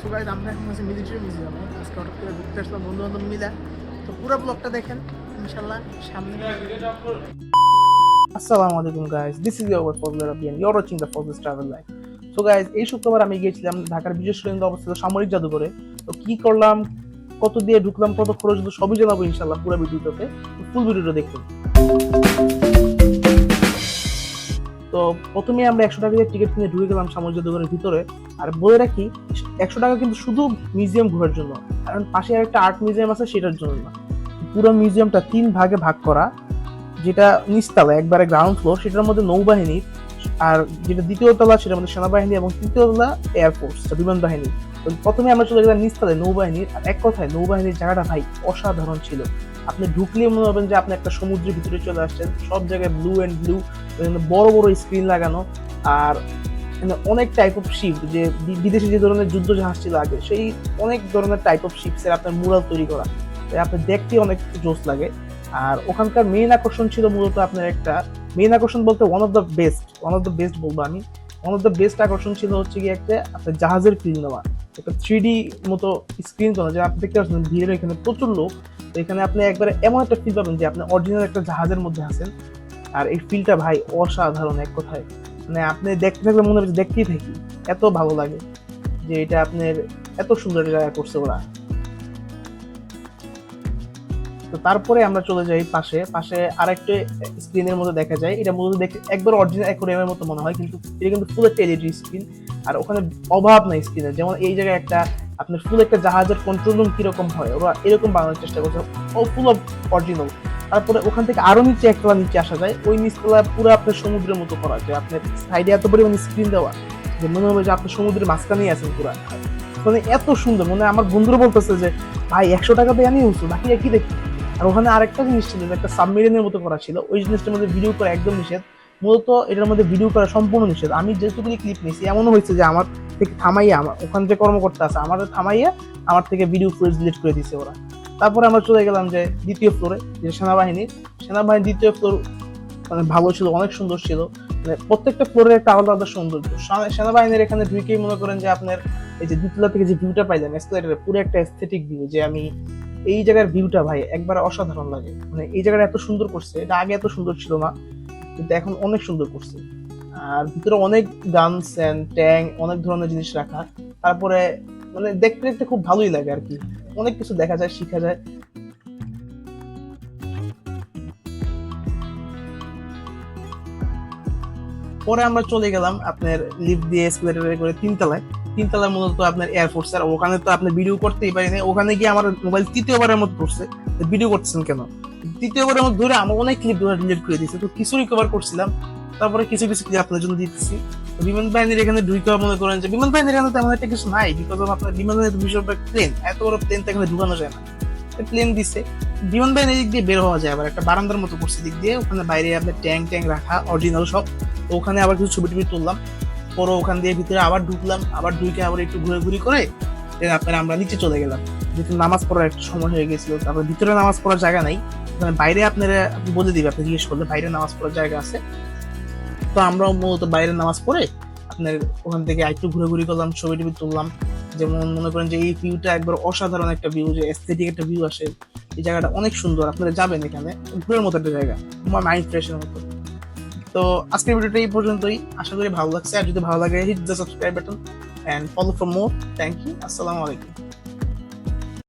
So guys আমরা এখন military মিউজিয়ামে আজকে হঠাৎ করে ঘুরতে আসলাম বন্ধু বান্ধব মিলা। তো পুরো ব্লগটা দেখেন ইনশাল্লাহ সামনে। আসসালামু আলাইকুম guys this is your Fazal Rabian you're watching the travel life guys এই শুক্রবার আমি গিয়েছিলাম ঢাকার বিশেষ কেন্দ্র অবস্থিত সামরিক জাদুঘরে। তো কি করলাম, কত দিয়ে ঢুকলাম, কত খরচ সবই জানাব ইনশাল্লাহ পুরো ভিডিওটাতে ফুল ভিডিওটা দেখুন। তো প্রথমে আমরা একশো টাকা দিয়ে টিকিট কিনে ঢুকে গেলাম সামরিক জাদুঘরের ভিতরে। আর বলে রাখি, একশো টাকা কিন্তু শুধু মিউজিয়াম ঘোরার জন্য, কারণ পাশে একটা আর্ট মিউজিয়াম আছে সেটার জন্য না। পুরো মিউজিয়ামটা তিন ভাগে ভাগ করা, যেটা নিচতলা একবারে গ্রাউন্ড ফ্লোর সেটার মধ্যে নৌবাহিনীর আর যেটা দ্বিতীয় তলা সেটার মধ্যে সেনাবাহিনী এবং তৃতীয় তলা এয়ারফোর্স বিমান বাহিনী। তো প্রথমে আমরা চলে গেলাম নিচতলায় নৌবাহিনীর আর এক কথায় নৌবাহিনীর জায়গাটা ভাই অসাধারণ ছিল। আপনি ঢুকলে মনে হবেন যে আপনি একটা সমুদ্রের ভিতরে চলে আসছেন, সব জায়গায় ব্লু অ্যান্ড ব্লু বড় বড় স্ক্রিন লাগানো আর অনেক টাইপ অফ শিপ যে বিদেশি যে ধরনের যুদ্ধ জাহাজ ছিল আগে, সেই অনেক ধরনের টাইপ অফ শিপসের আপনার মুরাল তৈরি করা। আপনার দেখতে অনেক জোস লাগে। আর ওখানকার মেইন আকর্ষণ ছিল মূলত আপনার একটা মেইন আকর্ষণ বলতে one of the best one of the best বলব আমি। ওয়ান অফ দ্য বেস্ট আকর্ষণ ছিল হচ্ছে কি একটা আপনার জাহাজের ফিল নেওয়া। একটা থ্রি ডি মতো স্ক্রিন করা, যে আপনি দেখতে পাচ্ছেন ভিড়ের এখানে প্রচুর লোক। তো এখানে আপনি একবারে এমন একটা ফিল পাবেন যে আপনি অরিজিনাল একটা জাহাজের মধ্যে আছেন। আর এই ফিলটা ভাই অসাধারণ এক কথায়। মানে আপনি দেখতে থাকলে মনে হবে দেখতেই থাকি। এত ভালো লাগে যে এটা আপনার এত সুন্দর জায়গা করছে ওরা। তো তারপরে আমরা চলে যাই পাশে। পাশে আরেকটা স্ক্রিনের মধ্যে দেখা যায়। এটা মূলত দেখতে একবার অরিজিনাল অ্যাকোরিয়ামের মতো মনে হয়, কিন্তু এটা কিন্তু ফুল একটা এলইডি স্ক্রিন আর ওখানে অভাব নাই স্ক্রিনের যেমন এই জায়গায় একটা আপনার ফুল একটা জাহাজের কন্ট্রোল রুম কীরকম হয়, ওরা এরকম বানানোর চেষ্টা করছে। ও ফুল অরিজিনাল তারপরে ওখান থেকে আরও নিচে একতলা নিচে আসা যায়। ওই নিচতলা পুরো আপনার সমুদ্রের মতো করা যে আপনার সাইডে এত পরিমাণ স্ক্রিন দেওয়া। যে মনে হবে যে আপনি সমুদ্রের মাঝখানেই আছেন পুরো। মানে এত সুন্দর। মানে আমার বন্ধুরা বলতেছে যে, ভাই, একশো টাকা দিয়ে আনি উঠছো বাকি কি দেখি আর ওখানে আরেকটা জিনিস ছিল একটা সাবমেরিনের মতো করা ছিল। ওই জিনিসটার মধ্যে ভিডিও করা একদম নিষেধ। মূলত এটার মধ্যে ভিডিও করা সম্পূর্ণ নিষেধ। আমি যেটুকুনি ক্লিপ নিয়েছি, এমনও হয়েছে যে, আমার থেকে থামাইয়া আমার ওখানে যে কর্মকর্তা আছে আমার থামাইয়া আমার থেকে ভিডিও ফুটেজ ডিলিট করে দিছে ওরা। তারপরে আমরা চলে গেলাম যে দ্বিতীয় ফ্লোরে যে সেনাবাহিনীর সেনাবাহিনীর দ্বিতীয় ফ্লোর মানে ভালো ছিল, অনেক সুন্দর ছিল। মানে প্রত্যেকটা ফ্লোরের একটা আলাদা আলাদা সৌন্দর্য। সেনাবাহিনীর এখানে ঢুকেই মনে করেন যে আপনার এই যে দ্বিতীয় থেকে যে ভিউটা পাইলেন এসকেলেটারে পুরো একটা এস্থেটিক ভিউ যে আমি এই জায়গার ভিউটা ভাই একবার অসাধারণ লাগে। মানে এই জায়গাটা এত সুন্দর করছে, এটা আগে এত সুন্দর ছিল না, কিন্তু এখন অনেক সুন্দর করছে। আর ভিতরে অনেক গানস অ্যান্ড ট্যাং অনেক ধরনের জিনিস রাখা। তারপরে মানে দেখতে দেখতে খুব ভালোই লাগে আর কি। অনেক কিছু দেখা যায়, শেখা যায়। পরে আমরা চলে গেলাম আপনার লিফট দিয়ে এসকেলেটরে করে তিনতলায়। তিনতলায় মূলত আপনার এয়ারফোর্স আর ওখানে তো আপনি ভিডিও করতেই পারি না ওখানে গিয়ে আমার মোবাইল তৃতীয়বারের মতো পড়ছে ভিডিও করতেছেন কেন? তৃতীয়বারের মধ্যে ধরে আমার অনেক ক্লিপ ডিলিট করে দিয়েছে। তো কিছু রিকভার করছিলাম। তারপরে কিছু কিছু ক্লিপ আপনার জন্য দিতেছি। বিমান বাহিনীর এখানে ঢুকে মনে করেন যে, বিমান বাহিনীর এখানে তেমন একটা কিছু নাই বিকজ অফ আপনার বিমান বাহিনীর বিষয় প্লেন এত বড় প্লেন তো এখানে ঢুকানো যায় না। প্লেন দিছে। বিমান বাহিনীর দিক দিয়ে বের হওয়া যায়, আবার একটা বারান্দার মতো করছে দিক দিয়ে। ওখানে বাইরে আপনার ট্যাঙ্ক ট্যাঙ্ক রাখা অরিজিনাল সব। ওখানে আবার কিছু ছবি টবি তুললাম। পরে ওখান দিয়ে ভিতরে আবার ঢুকলাম। আবার ঢুকে আবার একটু ঘুরে ঘুরি করে আপনার আমরা নিচে চলে গেলাম। যেহেতু নামাজ পড়ার একটা সময় হয়ে গেছিল, তারপর ভিতরে নামাজ পড়ার জায়গা নাই। ওখানে বাইরে আপনারা বলে দিবে, আপনি জিজ্ঞেস করলে বাইরে নামাজ পড়ার জায়গা আছে। তো আমরাও মূলত বাইরে নামাজ পড়ে আপনার ওখান থেকে একটু ঘুরে ঘুরি করলাম, ছবি টবি তুললাম। যেমন মনে করেন যে এই ভিউটা একবার অসাধারণ একটা ভিউ যে এস্থেটিক একটা ভিউ আসে। এই জায়গাটা অনেক সুন্দর, আপনারা যাবেন এখানে। ঘুরের মতো একটা জায়গা তোমার মাইন্ড ফ্রেশের মতো। তো আজকের ভিডিওটা এই পর্যন্তই। আশা করি ভালো লাগছে। আর যদি ভালো লাগে hit the subscribe button and follow for more thank you আসসালামু আলাইকুম